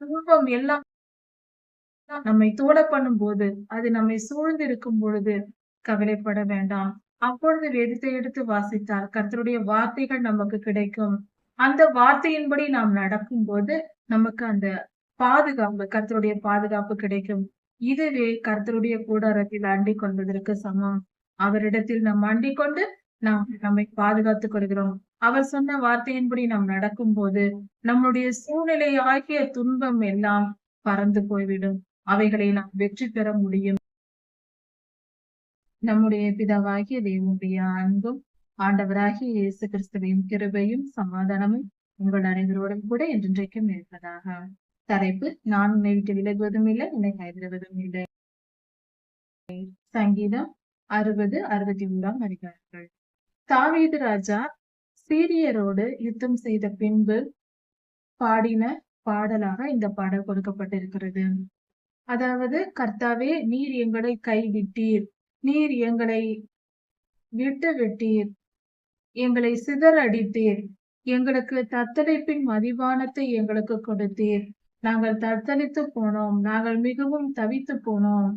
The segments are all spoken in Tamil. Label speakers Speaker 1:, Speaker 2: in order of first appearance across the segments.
Speaker 1: துன்பம் எல்லாம் நம்மை தோட பண்ணும் போது அது நம்மை சூழ்ந்து இருக்கும் பொழுது கவலைப்பட வேண்டாம். அப்பொழுது வேதத்தை எடுத்து வாசித்தால் கர்த்தருடைய வார்த்தைகள் நமக்கு கிடைக்கும். அந்த வார்த்தையின்படி நாம் நடக்கும் போது நமக்கு அந்த பாதுகாப்பு கர்த்தருடைய பாதுகாப்பு கிடைக்கும். இதுவே கர்த்தருடைய கூடாரத்தில் அண்டிக் கொள்வதற்கு சமம். அவரிடத்தில் நாம் அண்டிக் கொண்டு நாம் நம்மை பாதுகாத்துக் கொள்கிறோம். அவர் சொன்ன வார்த்தையின்படி நாம் நடக்கும் போது நம்முடைய சூழ்நிலை ஆகிய துன்பம் எல்லாம் பறந்து போய்விடும். அவைகளை நாம் வெற்றி பெற முடியும். நம்முடைய பிதாவாகிய தேவனுடைய அன்பும் ஆண்டவராகிய இயேசு கிறிஸ்துவையும் கிருபையும் சமாதானமும் உங்கள் அனைவரோடும் கூட என்றென்றைக்கும் இருப்பதாக. தலைப்பு நான் உன்னை விட்டு விலகுவதும் இல்லை உன்னை கைவிடுவதும் இல்லை. சங்கீதம் அறுபது அறுபத்தி மூன்றாம் அதிகாரங்கள். தாவீது ராஜா சீரியரோடு யுத்தம் செய்த பின்பு பாடின பாடலாக இந்த பாடல் கொடுக்கப்பட்டிருக்கிறது. அதாவது கர்த்தாவே நீர் எங்களை கைவிட்டீர். நீர் எங்களை விட்டு விட்டீர். எங்களை சிதறடித்தீர் எங்களுக்கு தத்தளிப்பின் மதிவானத்தை எங்களுக்கு கொடுத்தீர். நாங்கள் தத்தளித்து போனோம். நாங்கள் மிகவும் தவித்து போனோம்.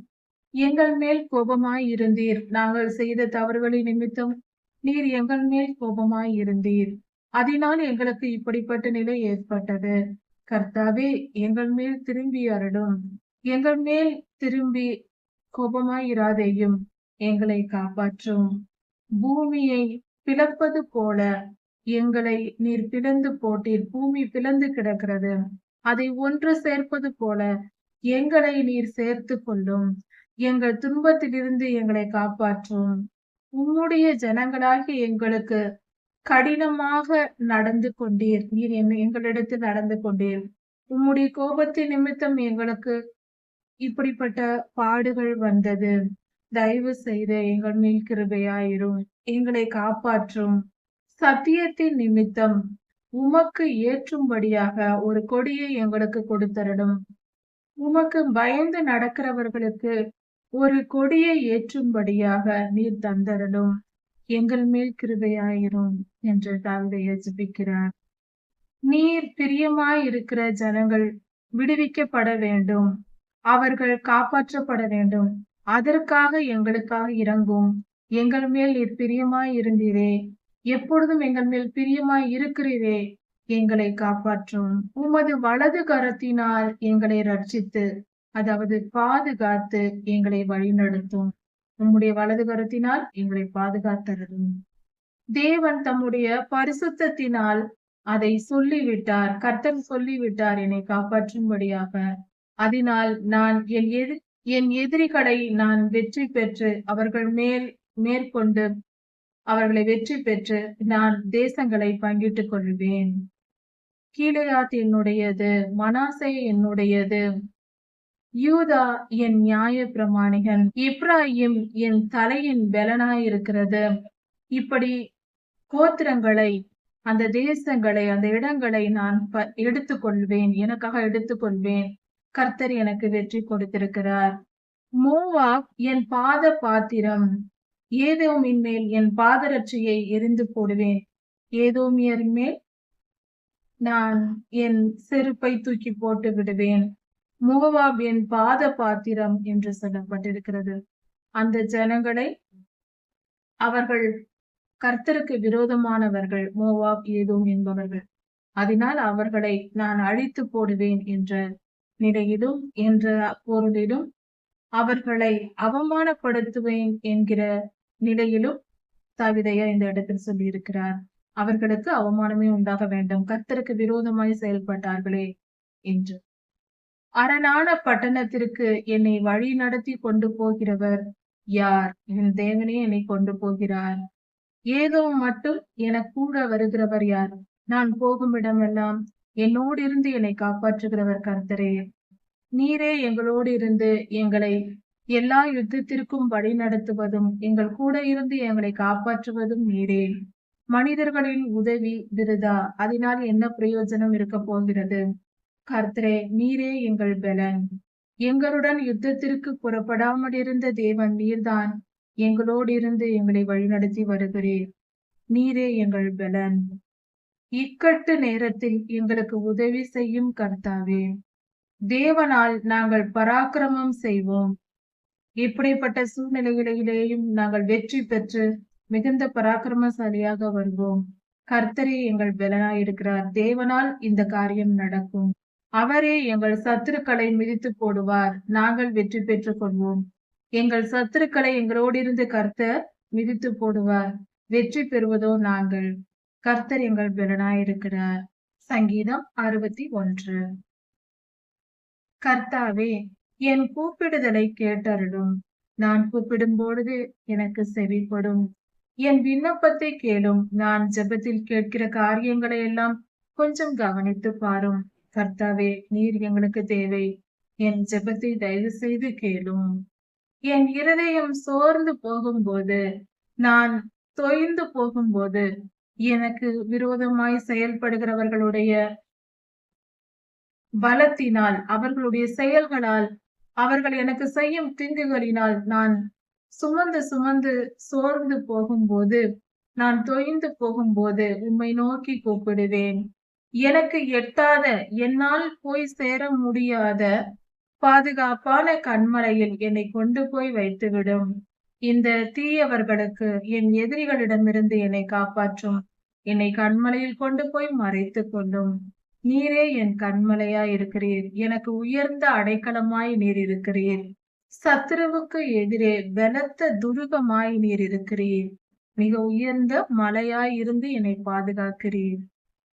Speaker 1: எங்கள் மேல் கோபமாய் இருந்தீர். நாங்கள் செய்த தவறுகளின் நிமித்தம் நீர் எங்கள் மேல் கோபமாய் இருந்தீர். அதனால் எங்களுக்கு இப்படிப்பட்ட நிலை ஏற்பட்டது. கர்த்தாவே எங்கள் மேல் திரும்பி அருளும். எங்கள் மேல் திரும்பி கோபமாயிராதேயும் எங்களை காப்பாற்றும். பூமியை பிளப்பது போல எங்களை நீர் பிளந்து போட்டீர். பூமி பிளந்து கிடக்கிறது. அதை ஒன்று சேர்ப்பது போல எங்களை நீர் சேர்த்து கொள்ளும். எங்கள் துன்பத்திலிருந்து எங்களை காப்பாற்றும். உம்முடைய ஜனங்களாகி எங்களுக்கு கடினமாக நடந்து கொண்டீர். நீர் எங்களிடத்தில் நடந்து கொண்டீர். உம்முடைய கோபத்தின் நிமித்தம் எங்களுக்கு இப்படிப்பட்ட பாடுகள் வந்தது. தயவு செய்து எங்கள் மேல் கிருபையாயிரும். எங்களை காப்பாற்றும் சத்தியத்தின் நிமித்தம் உமக்கு ஏற்றும்படியாக ஒரு கொடியை எங்களுக்கு கொடுத்தரடும் உமக்கு பயந்து நடக்கிறவர்களுக்கு ஒரு கொடியை ஏற்றும்படியாக நீர் தந்தரலும் எங்கள் மேல் கிருபையாயிரும் என்று தாவிதை ஜபிக்கிறார் நீர் பிரியமாய் இருக்கிற ஜனங்கள் விடுவிக்கப்பட வேண்டும். அவர்கள் காப்பாற்றப்பட வேண்டும். அதற்காக எங்களுக்காக இறங்கும். எங்கள் மேல் நீர் பிரியமாய் இருந்தீரே எப்பொழுதும் எங்கள் மேல் பிரியமாய் இருக்கிறீரே எங்களை காப்பாற்றும். உமது வலது கரத்தினால் எங்களை ரட்சித்து அதாவது பாதுகாத்து எங்களை வழிநடத்தும். உம்முடைய வலது கரத்தினால் எங்களை பாதுகாத்தரதும் தேவன் தம்முடைய பரிசுத்தத்தினால் அதை சொல்லிவிட்டார். கர்த்தர் சொல்லிவிட்டார் என்னை காப்பாற்றும்படியாக. அதனால் நான் என் எதிர் என் எதிரிகளை நான் வெற்றி பெற்று அவர்கள் மேல் மேற்கொண்டு அவர்களை வெற்றி பெற்று நான் தேசங்களை பங்கிட்டுக் கொள்வேன். கீழையாத் என்னுடையது மனாசை என்னுடையது. யூதா என் நியாய பிரமாணிகன். இப்ராஹிம் என் தலையின் பலனாயிருக்கிறது. இப்படி கோத்திரங்களை அந்த தேசங்களை அந்த இடங்களை நான் எடுத்துக்கொள்வேன். எனக்காக எடுத்துக்கொள்வேன். கர்த்தர் எனக்கு வெற்றி கொடுத்திருக்கிறார். மோவாப் என் பாத பாத்திரம். ஏதோமின் மேல் என் பாதரட்சியை எரிந்து போடுவேன். ஏதோமியர் மேல் நான் என் செருப்பை தூக்கி போட்டு விடுவேன். மோவாப் என் பாத பாத்திரம் என்று சொல்லப்பட்டிருக்கிறது. அந்த ஜனங்களை அவர்கள் கர்த்தருக்கு விரோதமானவர்கள் மோவாப் ஏதும் என்பவர்கள். அதனால் அவர்களை நான் அழித்து போடுவேன் என்ற நிலையிலும் என்ற பொருளிலும் அவர்களை அவமானப்படுத்துவேன் என்கிற நிலையிலும் தவிதையா இந்த இடத்தில் சொல்லியிருக்கிறார். அவர்களுக்கு அவமானமே உண்டாக வேண்டும். கர்த்தருக்கு விரோதமாய் செயல்பட்டார்களே என்று. அரணான பட்டணத்திற்கு என்னை வழி நடத்தி கொண்டு போகிறவர் யார்? என் தேவனே என்னை கொண்டு போகிறார். ஏதோ மட்டும் என கூட வருகிறவர் யார்? நான் போகும் இடமெல்லாம் என்னோடு இருந்து என்னை காப்பாற்றுகிறவர் கர்த்தரே. நீரே எங்களோடு இருந்து எங்களை எல்லா யுத்தத்திற்கும் வழி நடத்துவதும் எங்கள் கூட இருந்து எங்களை காப்பாற்றுவதும் நீரே. மனிதர்களின் உதவி விருதா? அதனால் என்ன பிரயோஜனம் இருக்க போகிறது? கர்த்தரே நீரே எங்கள் பலன். எங்களுடன் யுத்தத்திற்கு புறப்படாமல் இருந்த தேவன் நீர்தான். எங்களோடு இருந்து எங்களை வழிநடத்தி வருகிறீர். நீரே எங்கள் பலன். இக்கட்டு நேரத்தில் எங்களுக்கு உதவி செய்யும் கர்த்தாவே. தேவனால் நாங்கள் பராக்கிரமம் செய்வோம். இப்படிப்பட்ட சூழ்நிலைகளிலேயும் நாங்கள் வெற்றி பெற்று மிகுந்த பராக்கிரமசாலியாக வருவோம். கர்த்தரே எங்கள் பலனாயிருக்கிறார். தேவனால் இந்த காரியம் நடக்கும். அவரே எங்கள் சத்துருக்களை மிதித்து போடுவார். நாங்கள் வெற்றி பெற்றுக் கொள்வோம் எங்கள் சத்துருக்களை எங்களோடு இருந்து கர்த்தர் மிதித்து போடுவார். வெற்றி பெறுவதோ நாங்கள். கர்த்தர் எங்கள் பலனாய் சங்கீதம் அறுபத்தி ஒன்று. கர்த்தாவே என் கூப்பிடுதலை கேட்டருடும் நான் கூப்பிடும் பொழுது எனக்கு செவிப்படும் என் விண்ணப்பத்தை கேளும். நான் ஜெபத்தில் கேட்கிற காரியங்களை எல்லாம் கொஞ்சம் கவனித்து பாரும். கர்த்தாவே நீர் எங்களுக்கு தேவை. என் ஜெபத்தை தயவு செய்து கேளும். என் இருதயம் சோர்ந்து போகும்போது நான் தொய்ந்து போகும்போது எனக்கு விரோதமாய் செயல்படுகிறவர்களுடைய பலத்தினால் அவர்களுடைய செயல்களால் அவர்கள் எனக்கு செய்யும் தீங்குகளினால் நான் சுமந்து சுமந்து சோர்ந்து போகும்போது நான் தொய்ந்து போகும்போது உம்மை நோக்கி கூப்பிடுவேன். எனக்கு எட்டாத என்னால் போய் சேர முடியாத பாதுகாப்பான கண்மலையில் என்னை கொண்டு போய் வைத்துவிடும். இந்த தீயவர்களுக்கு என் எதிரிகளிடமிருந்து என்னை காப்பாற்றும். என்னை கண்மலையில் கொண்டு போய் மறைத்து கொள்ளும். நீரே என் கண்மலையா இருக்கிறீர். எனக்கு உயர்ந்த அடைக்கலமாய் நீர் இருக்கிறீர். சத்துருவுக்கு எதிரே பலத்த துருகமாய் நீர் இருக்கிறீர். மிக உயர்ந்த மலையாய் இருந்து என்னை பாதுகாக்கிறீர்.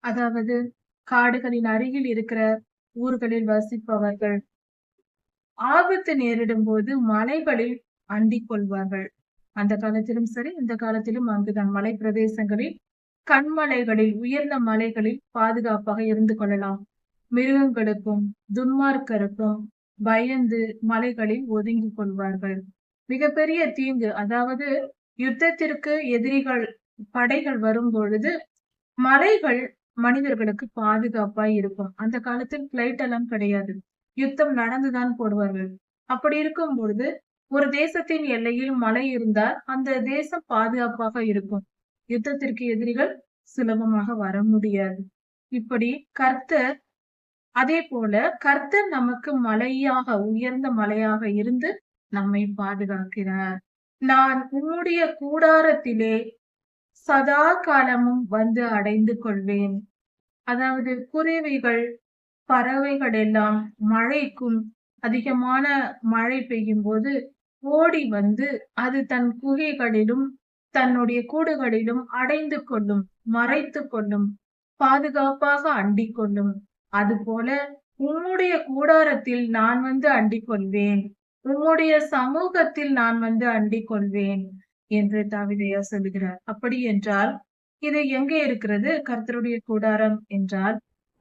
Speaker 1: அதாவது காடுகளின் அருகில் இருக்கிற ஊர்களில் வசிப்பவர்கள். ஆபத்து நேரிடும் போது மலைகளில் அண்டிக் கொள்வார்கள். அந்த காலத்திலும் சரி இந்த காலத்திலும் அங்குதான் மலை பிரதேசங்களில் கண்மலைகளில் உயர்ந்த மலைகளில் பாதுகாப்பாக இருந்து கொள்ளலாம். மிருகங்களுக்கும் துன்மார்க்கருக்கும் பயந்து மலைகளில் ஒதுங்கி கொள்வார்கள். மிகப்பெரிய தீங்கு அதாவது யுத்தத்திற்கு எதிரிகள் படைகள் வரும் பொழுது மலைகள் மனிதர்களுக்கு பாதுகாப்பாய் இருக்கும். அந்த காலத்தில் பிளைட் எல்லாம் கிடையாது. யுத்தம் நடந்துதான் போடுவார்கள். அப்படி இருக்கும் பொழுது ஒரு தேசத்தின் எல்லையில் மலை இருந்தால் அந்த தேசம் பாதுகாப்பாக இருக்கும். யுத்தத்திற்கு எதிரிகள் சுலபமாக வர முடியாது. இப்படி கர்த்தர் அதே போல கர்த்தர் நமக்கு மலையாக உயர்ந்த மலையாக இருந்து நம்மை பாதுகாக்கிறார். நான் உன்னுடைய கூடாரத்திலே சதா காலமும் வந்து அடைந்து கொள்வேன். அதாவது குருவிகள் பறவைகள் எல்லாம் மழைக்கும் அதிகமான மழை பெய்யும் போது ஓடி வந்து அது தன் குகைகளிலும் தன்னுடைய கூடுகளிலும் அடைந்து கொள்ளும் மறைத்து கொள்ளும் பாதுகாப்பாக அண்டிக் கொள்ளும். அதுபோல உம்முடைய கூடாரத்தில் நான் வந்து அண்டிக் கொள்வேன். உம்முடைய சமூகத்தில் நான் வந்து அண்டிக் கொள்வேன். என்று தாவிதையா சொல்லுகிறார். அப்படி என்றால் இது எங்கே இருக்கிறது? கர்த்தருடைய கூடாரம் என்றால்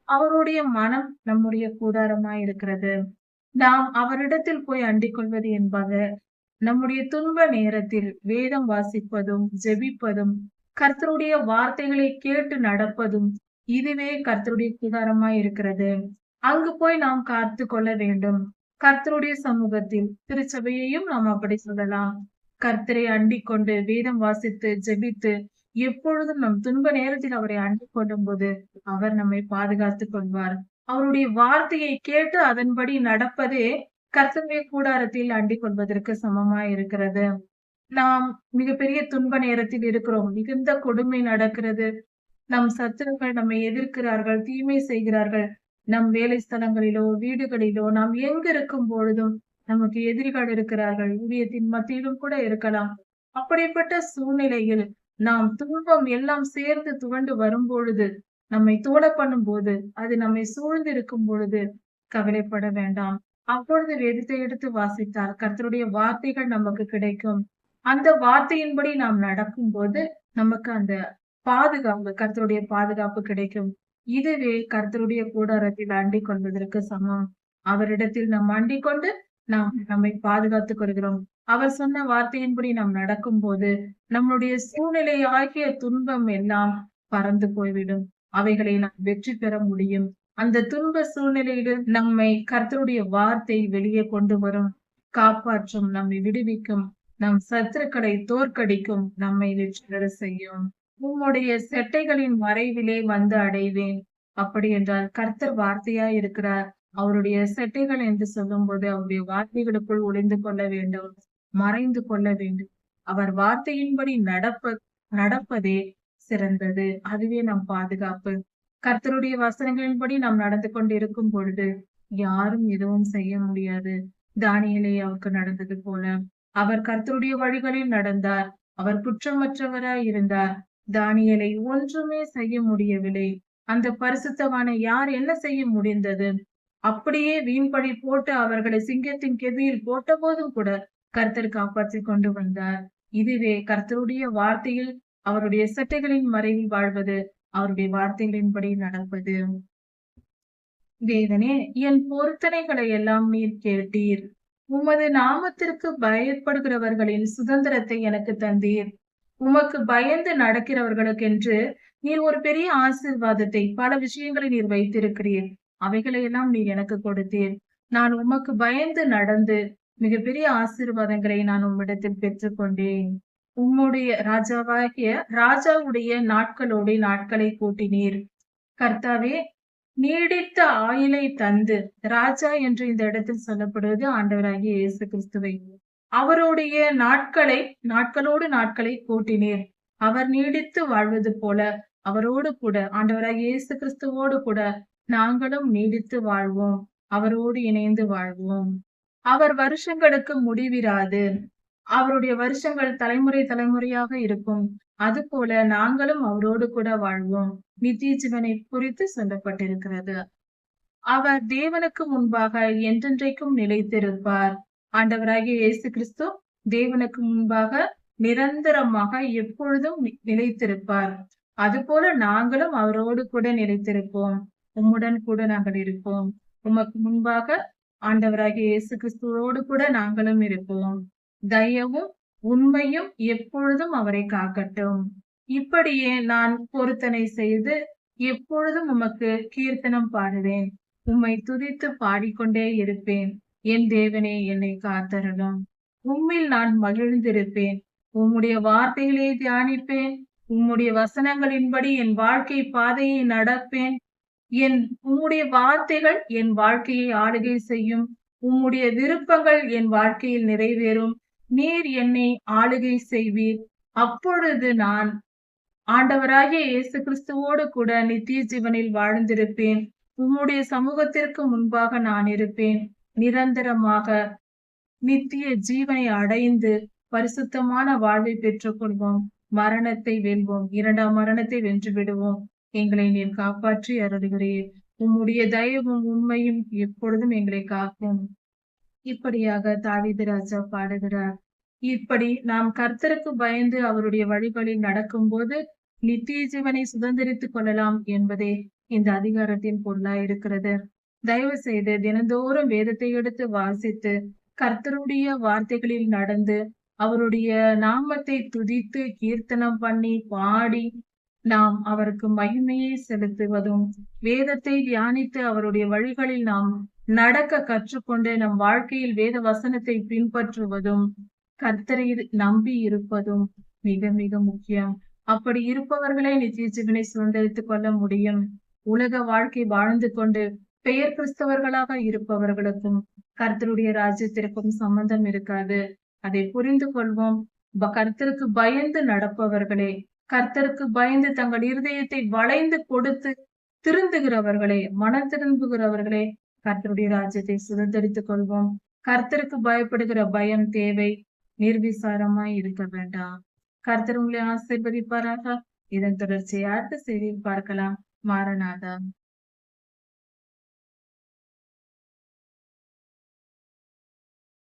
Speaker 1: அவருடைய மனம் நம்முடைய கூடாரமாய் இருக்கிறது. நாம் அவரிடத்தில் போய் அண்டிக் கொள்வது என்பது நம்முடைய துன்ப நேரத்தில் வேதம் வாசிப்பதும் ஜெபிப்பதும் கர்த்தருடைய வார்த்தைகளை கேட்டு நடப்பதும் இதுவே கர்த்தருடைய கூடாரமாய் இருக்கிறது. அங்கு போய் நாம் காத்து கொள்ள வேண்டும். கர்த்தருடைய சமூகத்தில் திருச்சபையையும் நாம் அப்படி சொல்லலாம். கர்த்தரை அண்டிக் கொண்டு வேதம் வாசித்து ஜெபித்து எப்பொழுதும் நம் துன்ப நேரத்தில் அவரை அண்டிக் கொள்ளும் போது அவர் நம்மை பாதுகாத்துக் கொள்வார். அவருடைய வார்த்தையை கேட்டு அதன்படி நடப்பதே கர்த்தருடைய கூடாரத்தில் அண்டிக் கொள்வதற்கு சமமாய் இருக்கிறது. நாம் மிகப்பெரிய துன்ப நேரத்தில் இருக்கிறோம். மிகுந்த கொடுமை நடக்கிறது. நம் சத்துருக்கள் நம்மை எதிர்க்கிறார்கள் தீமை செய்கிறார்கள். நம் வேலை ஸ்தலங்களிலோ வீடுகளிலோ நாம் எங்க இருக்கும் பொழுதும் நமக்கு எதிரிகள் இருக்கிறார்கள். ஊதியத்தின் மத்தியிலும் கூட இருக்கலாம். அப்படிப்பட்ட சூழ்நிலையில் நாம் துன்பம் எல்லாம் சேர்ந்து துவண்டு வரும் பொழுது நம்மை தோட பண்ணும் போது அது நம்மை சூழ்ந்து இருக்கும் பொழுது கவலைப்பட வேண்டாம். அப்பொழுது வேதத்தை எடுத்து வாசித்தால் கர்த்தருடைய வார்த்தைகள் நமக்கு கிடைக்கும். அந்த வார்த்தையின்படி நாம் நடக்கும் போது நமக்கு அந்த பாதுகாப்பு கர்த்தருடைய பாதுகாப்பு கிடைக்கும். இதுவே கர்த்தருடைய கூடாரத்தில் அண்டிக் கொள்வதற்கு சமம். அவரிடத்தில் நாம் அண்டிக் கொண்டு நாம் நம்மை பாதுகாத்துக் கொள்கிறோம். அவர் சொன்ன வார்த்தையின்படி நாம் நடக்கும் போது நம்முடைய சூழ்நிலை ஆகிய துன்பம் எல்லாம் பறந்து போய்விடும். அவைகளை நாம் வெற்றி பெற முடியும். அந்த துன்ப சூழ்நிலையில் நம்மை கர்த்தருடைய வார்த்தை வெளியே கொண்டு வரும். காப்பாற்றும் நம்மை விடுவிக்கும். நம் சத்துருக்களை தோற்கடிக்கும். நம்மை வெற்றி பெற செய்யும். உம்முடைய செட்டைகளின் மறைவிலே வந்து அடைவேன். அப்படி என்றால் கர்த்தர் வார்த்தையா இருக்கிறார் அவருடைய செட்டைகள் என்று சொல்லும்போது அவருடைய வார்த்தைகளுக்குள் ஒளிந்து கொள்ள வேண்டும் மறைந்து கொள்ள வேண்டும். அவர் வார்த்தையின்படி நடப்ப நடப்பதே சிறந்தது. அதுவே நம் பாதுகாப்பு. கர்த்தருடைய வசனங்களின்படி நாம் நடந்து கொண்டிருக்கும் பொழுது யாரும் எதுவும் செய்ய முடியாது. தானியலே அவருக்கு நடந்தது போல. அவர் கர்த்தருடைய வழிகளில் நடந்தார். அவர் குற்றமற்றவராய் இருந்தார். தானியலை ஒன்றுமே செய்ய முடியவில்லை. அந்த பரிசுத்தமான யார் என்ன செய்ய முடிந்தது? அப்படியே வீண்படி போட்டு அவர்களை சிங்கத்தின் கெதியில் போட்ட போதும் கூட கர்த்தர் காப்பாற்றி கொண்டு வந்தார். இதுவே கர்த்தருடைய வார்த்தையில் அவருடைய சட்டைகளின் மறைவில் வாழ்வது அவருடைய வார்த்தைகளின்படி நடப்பது. வேதனே என் பொருத்தனைகளை எல்லாம் நீர் கேட்டீர். உமது நாமத்திற்கு பயப்படுகிறவர்களின் சுதந்திரத்தை எனக்கு தந்தீர். உமக்கு பயந்து நடக்கிறவர்களுக்கென்று நீர் ஒரு பெரிய ஆசிர்வாதத்தை பல விஷயங்களை நீர் வைத்திருக்கிறீர். அவைகளையெல்லாம் நீ எனக்கு கொடுத்தீர். நான் உமக்கு பயந்து நடந்து மிகப்பெரிய ஆசீர்வாதங்களை நான் உம்மிடத்தில் பெற்றுக்கொண்டேன். உம்முடைய ராஜாவாகிய ராஜாவுடைய நாட்களோடு நாட்களை கூட்டினீர். கர்த்தாவே நீடித்த ஆயிலை தந்து ராஜா என்று இந்த இடத்தில் சொல்லப்படுவது ஆண்டவராகிய இயேசு கிறிஸ்துவை. அவருடைய நாட்களை நாட்களோடு நாட்களை கூட்டினீர். அவர் நீடித்து வாழ்வது போல அவரோடு கூட ஆண்டவராகிய இயேசு கிறிஸ்துவோடு கூட நாங்களும் நீடித்து வாழ்வோம். அவரோடு இணைந்து வாழ்வோம். அவர் வருஷங்களுக்கு முடிவிராது. அவருடைய வருஷங்கள் தலைமுறை தலைமுறையாக இருக்கும். அது போல நாங்களும் அவரோடு கூட வாழ்வோம். நித்திய ஜீவனை குறித்து சொல்லப்பட்டிருக்கிறது. அவர் தேவனுக்கு முன்பாக என்றென்றைக்கும் நிலைத்திருப்பார். ஆண்டவராகிய இயேசு கிறிஸ்து தேவனுக்கு முன்பாக நிரந்தரமாக எப்பொழுதும் நிலைத்திருப்பார். அதுபோல நாங்களும் அவரோடு கூட நிலைத்திருப்போம். உம்முடன் கூட நாங்கள் இருப்போம். உமக்கு முன்பாக ஆண்டவராகிய இயேசு கிறிஸ்துவோடு கூட நாங்களும் இருப்போம். தயவும் உண்மையும் எப்பொழுதும் அவரை காக்கட்டும். இப்படியே நான் பொருத்தனை செய்து எப்பொழுதும் உமக்கு கீர்த்தனம் பாடுவேன். உம்மை துதித்து பாடிக்கொண்டே இருப்பேன். என் தேவனே என்னை காத்தரணும் உம்மில் நான் மகிழ்ந்திருப்பேன். உம்முடைய வார்த்தைகளை தியானிப்பேன். உம்முடைய வசனங்களின்படி என் வாழ்க்கை பாதையை நடப்பேன். என் உம்முடைய வார்த்தைகள் என் வாழ்க்கையை ஆளுகை செய்யும். உம்முடைய விருப்பங்கள் என் வாழ்க்கையில் நிறைவேறும். நீர் என்னை ஆளுகை செய்வீர். அப்பொழுது நான் ஆண்டவராகிய இயேசு கிறிஸ்துவோடு கூட நித்திய ஜீவனில் வாழ்ந்திருப்பேன். உம்முடைய சமூகத்திற்கு முன்பாக நான் இருப்பேன். நிரந்தரமாக நித்திய ஜீவனை அடைந்து பரிசுத்தமான வாழ்வை பெற்றுக்கொள்வோம். மரணத்தை வெல்வோம். இரண்டாம் மரணத்தை வென்று விடுவோம். எங்களை நீர் காப்பாற்றி அருளுகிறீர். உம்முடைய தயவும் உண்மையும் எப்பொழுதும் எங்களை காக்கும். இப்படியாக தாவித ராஜா பாடுகிறார். இப்படி நாம் கர்த்தருக்கு பயந்து அவருடைய வழிகளில் நடக்கும்போது நித்திய ஜீவனை சுதந்திரித்துக் கொள்ளலாம் என்பதே இந்த அதிகாரத்தின் பொருளாயிருக்கிறது தயவு செய்து தினந்தோறும் வேதத்தை எடுத்து வாசித்து கர்த்தருடைய வார்த்தைகளில் நடந்து அவருடைய நாமத்தை துதித்து கீர்த்தனம் பண்ணி பாடி நாம் அவருக்கு மகிமையை செலுத்துவதும் வேதத்தை தியானித்து அவருடைய வழிகளில் நாம் நடக்க கற்றுக்கொண்டு நம் வாழ்க்கையில் வேத வசனத்தை பின்பற்றுவதும் கர்த்தரை நம்பி இருப்பதும் மிக மிக முக்கியம். அப்படி இருப்பவர்களை நித்திய ஜீவனை சுதந்திரித்துக் கொள்ள முடியும். உலக வாழ்க்கை வாழ்ந்து கொண்டு பெயர் கிறிஸ்தவர்களாக இருப்பவர்களுக்கும் கர்த்தருடைய ராஜ்யத்திற்கும் சம்பந்தம் இருக்காது. அதை புரிந்து கொள்வோம். கர்த்தருக்கு பயந்து நடப்பவர்களே கர்த்தருக்கு பயந்து தங்கள் இருதயத்தை வளைந்து கொடுத்து திருந்துகிறவர்களே மன திரும்புகிறவர்களே கர்த்தருடைய ராஜ்யத்தை சுதந்திரித்துக் கொள்வோம். கர்த்தருக்கு பயப்படுகிற பயம் தேவை நிர்விசாரமாய் இருக்க வேண்டாம். கர்த்தர் உங்களை ஆசீர்வதிப்பாராக. இதன் தொடர்ச்சியை அடுத்த செய்தியில் பார்க்கலாம். மாரநாதா